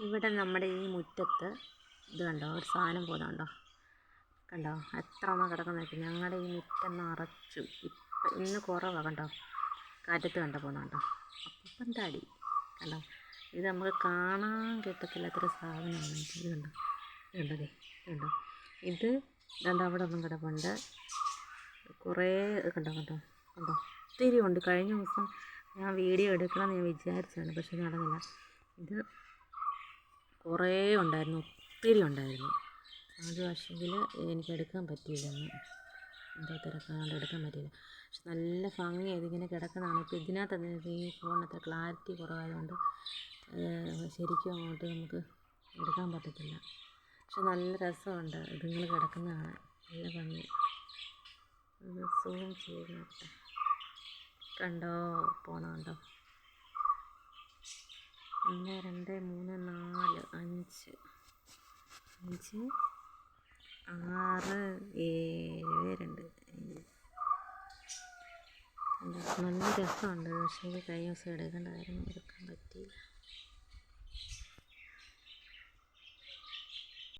ഇവിടെ നമ്മുടെ ഈ മുറ്റത്ത് ഇത് കണ്ടോ? ഒരു സാധനം പോലെ കണ്ടോ? എത്ര അമ്മ കിടക്കുന്ന ഞങ്ങളുടെ ഈ മുറ്റം നിറച്ചു ഇപ്പം ഇന്ന് കുറവാണ് കണ്ടോ? കാറ്റത്ത് കണ്ട പോകുന്നുണ്ടോ അപ്പം താടി. കണ്ടോ? ഇത് നമുക്ക് കാണാൻ കിട്ടത്തില്ലാത്തൊരു സാധനമാണ് ഇത്. കണ്ടോ? കണ്ടതേ കണ്ടോ ഇത് കണ്ടോ? അവിടെ ഒന്നും കിടപ്പുണ്ട്. കുറേ കണ്ടോ? കണ്ടോ? കണ്ടോ? ഒത്തിരി ഉണ്ട്. കഴിഞ്ഞ ദിവസം ഞാൻ വീഡിയോ എടുക്കണമെന്ന് ഞാൻ വിചാരിച്ചതാണ് പക്ഷെ നടന്നില്ല. ഇത് കുറേ ഉണ്ടായിരുന്നു ഒത്തിരി ഉണ്ടായിരുന്നു. അത് എനിക്ക് എടുക്കാൻ പറ്റിയില്ലെന്ന്. എന്തോ തിരക്കാണ്ട് എടുക്കാൻ പറ്റിയില്ല. പക്ഷെ നല്ല ഭംഗിയായത് ഇതിങ്ങനെ കിടക്കുന്നതാണ് ഇപ്പോൾ ഇതിനകത്ത് ഈ ഫോണിനകത്ത് ക്ലാരിറ്റി കുറവായതുകൊണ്ട് ശരിക്കും അങ്ങോട്ട് നമുക്ക് എടുക്കാൻ പറ്റത്തില്ല. പക്ഷെ നല്ല രസമുണ്ട് ഇതുങ്ങൾ കിടക്കുന്നതാണ്. നല്ല ഭംഗി. ഒന്ന് സൂം ചെയ്ത് പോണോ കണ്ടോ? ഒന്ന് രണ്ട് മൂന്ന് നാല്. അഞ്ച്. അഞ്ച്. ആറ്. ഏഴ്. രണ്ട്. ഏഴ്. കണ്ടോ? നല്ല രസമുണ്ട്. പക്ഷേ കഴിഞ്ഞ ദിവസം എടുക്കേണ്ടതായിരുന്നു എടുക്കാൻ പറ്റിയില്ല.